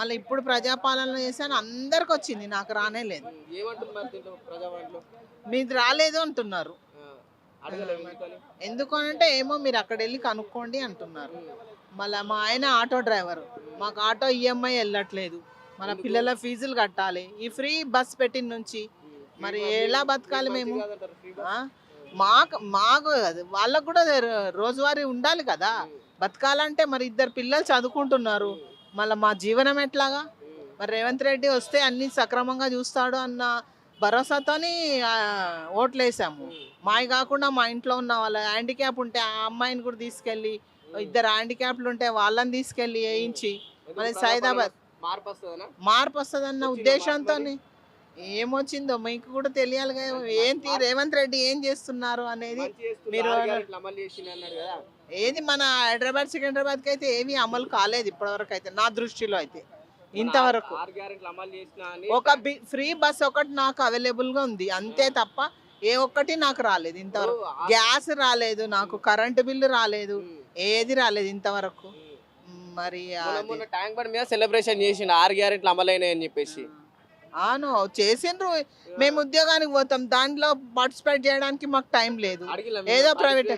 మళ్ళీ ఇప్పుడు ప్రజాపాలన చేశాను అందరికి వచ్చింది నాకు రానే లేదు. మీది రాలేదు అంటున్నారు. ఎందుకు అంటే ఏమో మీరు అక్కడ వెళ్ళి కనుక్కోండి అంటున్నారు. మళ్ళీ మా ఆయన ఆటో డ్రైవర్ మాకు ఆటో ఈఎంఐ వెళ్ళట్లేదు. మన పిల్లల ఫీజులు కట్టాలి. ఈ ఫ్రీ బస్ పెట్టిన నుంచి మరి ఎలా బతకాలి మేము? మాకు మాకు అది వాళ్ళకు కూడా రోజువారీ ఉండాలి కదా. బతకాలంటే మరి ఇద్దరు పిల్లలు చదువుకుంటున్నారు. మళ్ళీ మా జీవనం ఎట్లాగా? మరి రేవంత్ రెడ్డి వస్తే అన్ని సక్రమంగా చూస్తాడు అన్న భరోసాతోని ఓట్లు వేసాము మావి కాకుండా మా ఇంట్లో ఉన్న వాళ్ళ హ్యాండిక్యాప్ ఉంటే ఆ అమ్మాయిని కూడా తీసుకెళ్ళి ఇద్దరు హ్యాండిక్యాప్లు ఉంటే వాళ్ళని తీసుకెళ్ళి వేయించి ప్రజాపాలన సైదాబాద్ మార్పు వస్తుందనా? మార్పు వస్తుందన్న ఉద్దేశంతో ఏమొచ్చిందో మీకు కూడా తెలియాలి కదా ఏంటి రేవంత్ రెడ్డి ఏం చేస్తున్నారు అనేది మీరు ఏది మన హైదరాబాద్ సికింద్రాబాద్కి అయితే ఏమీ అమలు కాలేదు ఇప్పటివరకు అయితే నా దృష్టిలో అయితే. ఇంతవరకు. ఒక ఫ్రీ బస్ ఒకటి నాకు అవైలబుల్గా ఉంది అంతే తప్ప ఏ ఒక్కటి నాకు రాలేదు ఇంతవరకు. గ్యాస్ రాలేదు నాకు కరెంటు బిల్లు రాలేదు ఏది రాలేదు ఇంతవరకు. మరి ట్యాంక్ బండ్ మీద సెలబ్రేషన్ చేసిండు ఆరు గ్యారెంటీలు అమలైనాయి అని చెప్పేసి అవును చేసిండ్రు. మేము ఉద్యోగానికి పోతాం దాంట్లో పార్టిసిపేట్ చేయడానికి మాకు టైం లేదు. ఏదో private-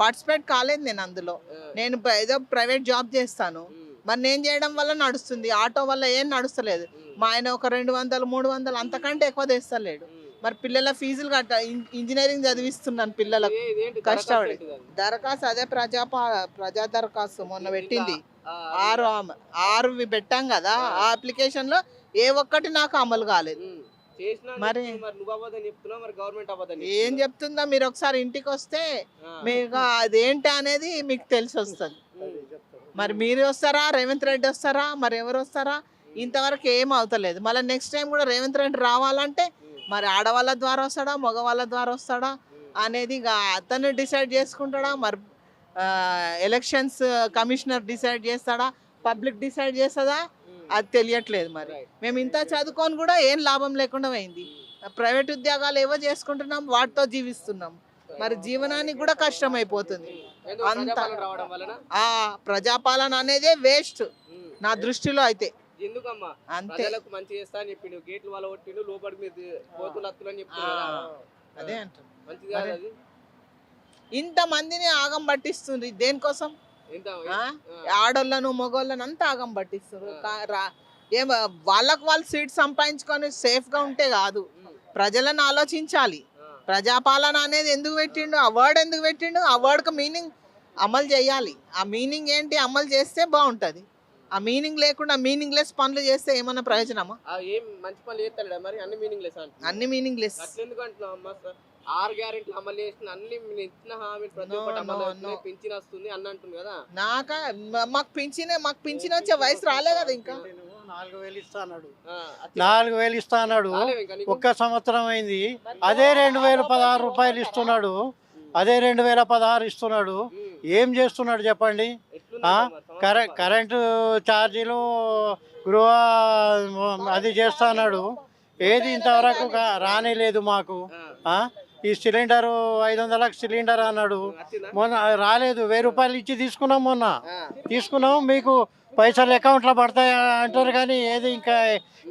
పార్టిసిపేట్ కాలేదు నేను అందులో. నేను ఏదో ప్రైవేట్ జాబ్ చేస్తాను. మరి నేను చేయడం వల్ల నడుస్తుంది. ఆటో వల్ల ఏం నడుస్తలేదు. మా. ఆయన ఒక రెండు వందలు మూడు వందలు అంతకంటే ఎక్కువ తెస్తలేడు. మరి పిల్లల ఫీజులు కట్ట ఇంజనీరింగ్ చదివిస్తున్నాను పిల్లలకు. కష్టపడి. దరఖాస్తు అదే ప్రజా ప్రజా దరఖాస్తు మొన్న పెట్టింది. ఆరు ఆరు పెట్టాం కదా. ఆ. అప్లికేషన్లో ఏ ఒక్కటి నాకు అమలు కాలేదు. మరి- ఏం చెప్తుందో మీరు ఒకసారి ఇంటికి వస్తే మీకు అదేంటి అనేది మీకు తెలిసి వస్తుంది మరి మీరు వస్తారా రేవంత్ రెడ్డి వస్తారా మరి ఎవరు వస్తారా? ఇంతవరకు ఏం అవుతలేదు. మళ్ళీ నెక్స్ట్ టైం కూడా రేవంత్ రెడ్డి రావాలంటే మరి ఆడవాళ్ళ ద్వారా వస్తాడా మగవాళ్ళ ద్వారా వస్తాడా అనేది ఇక అతను డిసైడ్ చేసుకుంటాడా మరి ఎలక్షన్స్ కమిషనర్ డిసైడ్ చేస్తాడా పబ్లిక్ డిసైడ్ చేస్తుందా? అది తెలియట్లేదు మరి. మేము ఇంత చదువుకొని కూడా ఏం లాభం లేకుండా పోయింది. ప్రైవేట్ ఉద్యోగాలు ఏవో చేసుకుంటున్నాం వాటితో జీవిస్తున్నాం. మరి జీవనానికి కూడా కష్టం అయిపోతుంది అంత- ఆ ప్రజాపాలన అనేదే వేస్ట్. ఉమ్. నా దృష్టిలో అయితే. ఎందుకమ్మా? అంతే. ప్రజలకు మంచి చేస్తా అని చెప్పిండు గేట్లు వాళ్ళ కొట్టిండు లోపలికి మీరు పోతులు హత్తులు అని ఆ, చెప్పిండు కదా అదే. అంటారు మంచిది ఆగం పట్టిస్తుంది దేనికోసం? ఆడోళ్ళను మగోళ్ళను అంతా ఆగం పట్టిస్తారు ఏం వాళ్ళకు వాళ్ళు సీట్ సంపాదించుకొని safe గా ఉంటే కాదు. ప్రజలను ఆలోచించాలి. ప్రజాపాలన అనేది ఎందుకు పెట్టిండు? ఆ వర్డ్ ఎందుకు పెట్టిండు? ఆ వర్డ్కి మీనింగ్ అమలు చేయాలి. ఆ మీనింగ్ ఏంటి? అమలు చేస్తే బాగుంటుంది. ఆ మీనింగ్ లేకుండా మీనింగ్లెస్ పనులు చేస్తే ఏమన్నా ప్రయోజనమా? ఏం మంచి పనులు చేస్తాడు మరి? అన్ని మీనింగ్ లెస్ అన్ని ఆరు గ్యారెంటీలు అమలు చేసిన అన్ని ఇచ్చిన హామీలు ప్రతి ఒక్కటి అమలు అవుతున్నాయి. పింఛన్ వస్తుంది అన్న అంటుంది కదా. నాక మాకు పింఛనే మాకు పింఛన్ వచ్చే వయసు రాలే కదా ఇంకా. నాలుగు వేలు ఇస్తా అన్నాడు. ఆ, అట్లా. నాలుగు వేలు? ఒక్క సంవత్సరం అయింది. అదే రెండు వేల పదహారు రూపాయలు ఇస్తున్నాడు. అదే రెండు వేల పదహారు ఇస్తున్నాడు. ఏం చేస్తున్నాడు చెప్పండి? కరెంటు ఛార్జీలు గృహ అది చేస్తా అన్నాడు. ఏది ఇంతవరకు కా- రానేలేదు మాకు? ఈ సిలిండరు ఐదు వందలకు సిలిండర్ అన్నాడు? మొన్న రాలేదు. వెయ్యి రూపాయలు ఇచ్చి తీసుకున్నాం మొన్న. తీసుకున్నాం. మీకు పైసలు అకౌంట్లో పడతాయి అంటారు కానీ ఏది ఇంకా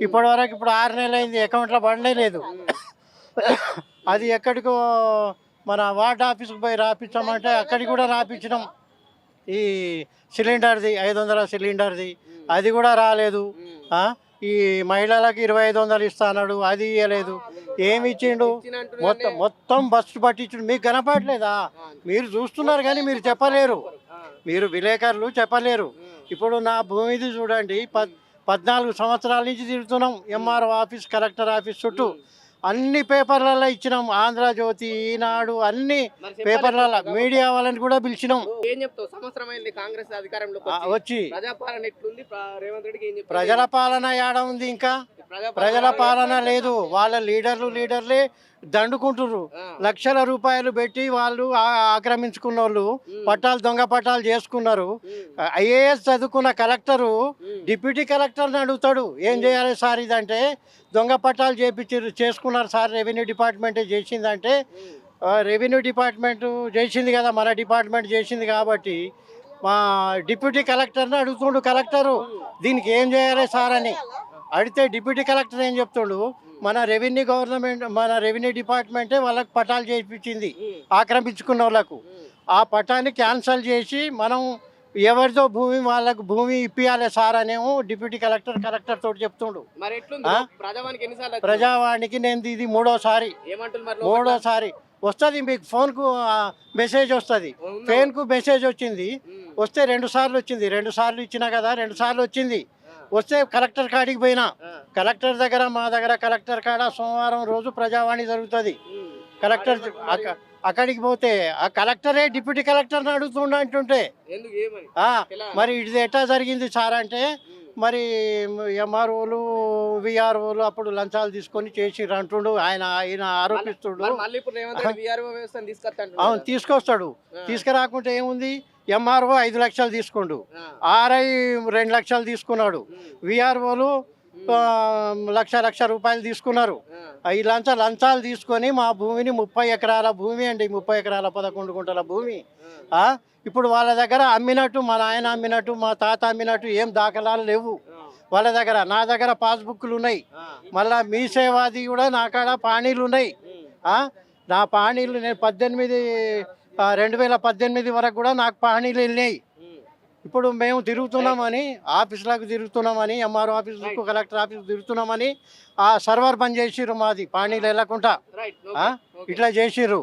ఇప్పటి వరకు ఇప్పుడు ఆరు నెలలు అయింది. అకౌంట్లో పడనే లేదు. అది ఎక్కడికో మన వార్డ్ ఆఫీస్కి పోయి రాపించామంటే అక్కడికి కూడా రాపించినాం ఈ సిలిండర్ది ఐదు వందల సిలిండర్ది. అది కూడా రాలేదు? ఈ మహిళలకు ఇరవై ఐదు వందలు ఇస్తా అన్నాడు. అది ఇవ్వలేదు ఏమి ఇచ్చిండు? మొత్తం మొత్తం బస్సు పట్టించుడు. మీకు కనపడలేదా? మీరు చూస్తున్నారు కానీ మీరు చెప్పలేరు. మీరు విలేకరులు చెప్పలేరు. ఇప్పుడు నా భూమిది చూడండి. పద్ పద్నాలుగు సంవత్సరాల నుంచి తిరుగుతున్నాం. ఎంఆర్ఓ ఆఫీస్ కలెక్టర్ ఆఫీస్ చుట్టూ. అన్ని పేపర్లలో ఇచ్చినాం ఆంధ్రజ్యోతి ఈనాడు అన్ని పేపర్లలో. మీడియా వాళ్ళని కూడా పిలిచినాం ఏం చెప్తావు సంవత్సరం అయింది కాంగ్రెస్ అధికారంలోకి ఆ, వచ్చి. ప్రజాపాలన ఎట్లుంది రేవంత్ రెడ్డికి ఏం? ప్రజల పాలన ఏడ ఉంది ఇంకా ప్రజల పాలన లేదు. వాళ్ళ లీడర్లు లీడర్లే దండుకుంటుర్రు. ఆ, లక్షల రూపాయలు పెట్టి వాళ్ళు ఆక్రమించుకున్న వాళ్ళు పట్టాలు దొంగ పట్టాలు చేసుకున్నారు. ఐఏఎస్ చదువుకున్న కలెక్టరు డిప్యూటీ కలెక్టర్ని అడుగుతాడు. ఏం చేయాలి సార్ ఇదంటే? దొంగ పట్టాలు చేపించారు చేసుకున్నారు సార్ రెవెన్యూ డిపార్ట్మెంటే చేసిందంటే. రెవెన్యూ డిపార్ట్మెంట్ చేసింది కదా మన డిపార్ట్మెంట్ చేసింది కాబట్టి మా డిప్యూటీ కలెక్టర్ని అడుగుతుండు కలెక్టరు. దీనికి ఏం చేయాలి సార్ అని? అడిగితే డిప్యూటీ కలెక్టర్ ఏం చెప్తుండు? మన రెవెన్యూ గవర్నమెంట్ మన రెవెన్యూ డిపార్ట్మెంటే వాళ్ళకి పటాలు చేయించింది ఆక్రమించుకున్న వాళ్ళకు ఆ పటాన్ని క్యాన్సల్ చేసి మనం ఎవరిదో భూమి వాళ్ళకు భూమి ఇప్పియాలి సార్ అనేమో డిప్యూటీ కలెక్టర్ కలెక్టర్ తోటి చెప్తుండు? ప్రజావాణికి నేను ఇది మూడోసారి? మూడోసారి. వస్తుంది మీకు ఫోన్కు మెసేజ్ వస్తుంది? ఫోన్కు మెసేజ్ వచ్చింది. వస్తే రెండు సార్లు వచ్చింది. రెండు సార్లు ఇచ్చినా కదా రెండు సార్లు వచ్చింది. వస్తే కలెక్టర్ కాడికి పోయినా. కలెక్టర్ దగ్గర మా దగ్గర కలెక్టర్ కాడ సోమవారం రోజు ప్రజావాణి జరుగుతుంది. కలెక్టర్ అక్క- అక్కడికి పోతే ఆ కలెక్టరే డిప్యూటీ కలెక్టర్ని అడుగుతుండ అంటుంటే? మరి ఇది ఎట్లా జరిగింది సార్ అంటే. మరి ఎంఆర్ఓలు విఆర్ఓలు అప్పుడు లంచాలు తీసుకొని చేసిర్రు అంటుండు. ఆయన ఆయన ఆరోపిస్తుడు. మరి మళ్ళీ ఇప్పుడు రేవంత్ రెడ్డి విఆర్ఓ వ్యవస్థను తీసుకొస్తాను అవును తీసుకొస్తాడు. తీసుకురాకుంటే ఏముంది? ఎంఆర్ఓ ఐదు లక్షలు తీసుకుండు. ఆర్ఐ రెండు లక్షలు తీసుకున్నాడు. విఆర్ఓలు లక్ష లక్ష రూపాయలు తీసుకున్నారు. ఈ లంచ లంచాలు తీసుకొని మా భూమిని ముప్పై ఎకరాల భూమి అండి ముప్పై ఎకరాల పదకొండు గుంటల భూమి. ఇప్పుడు వాళ్ళ దగ్గర అమ్మినట్టు మా నాయన అమ్మినట్టు మా తాత అమ్మినట్టు ఏం దాఖలాలు లేవు. వాళ్ళ దగ్గర నా దగ్గర పాస్బుక్లు ఉన్నాయి. మళ్ళా మీ సేవాది కూడా నా కాడ ఉన్నాయి. నా పానీలు నేను పద్దెనిమిది రెండు వేల పద్దెనిమిది వరకు కూడా నాకు పానీలు వెళ్ళినాయి. ఇప్పుడు మేము తిరుగుతున్నామని ఆఫీసులకు తిరుగుతున్నామని ఎంఆర్ఓ ఆఫీసులకు కలెక్టర్ ఆఫీస్ తిరుగుతున్నామని ఆ సర్వర్ బంద్ చేసిర్రు మాది పానీలు వెళ్ళకుండా? ఇట్లా చేసిర్రు.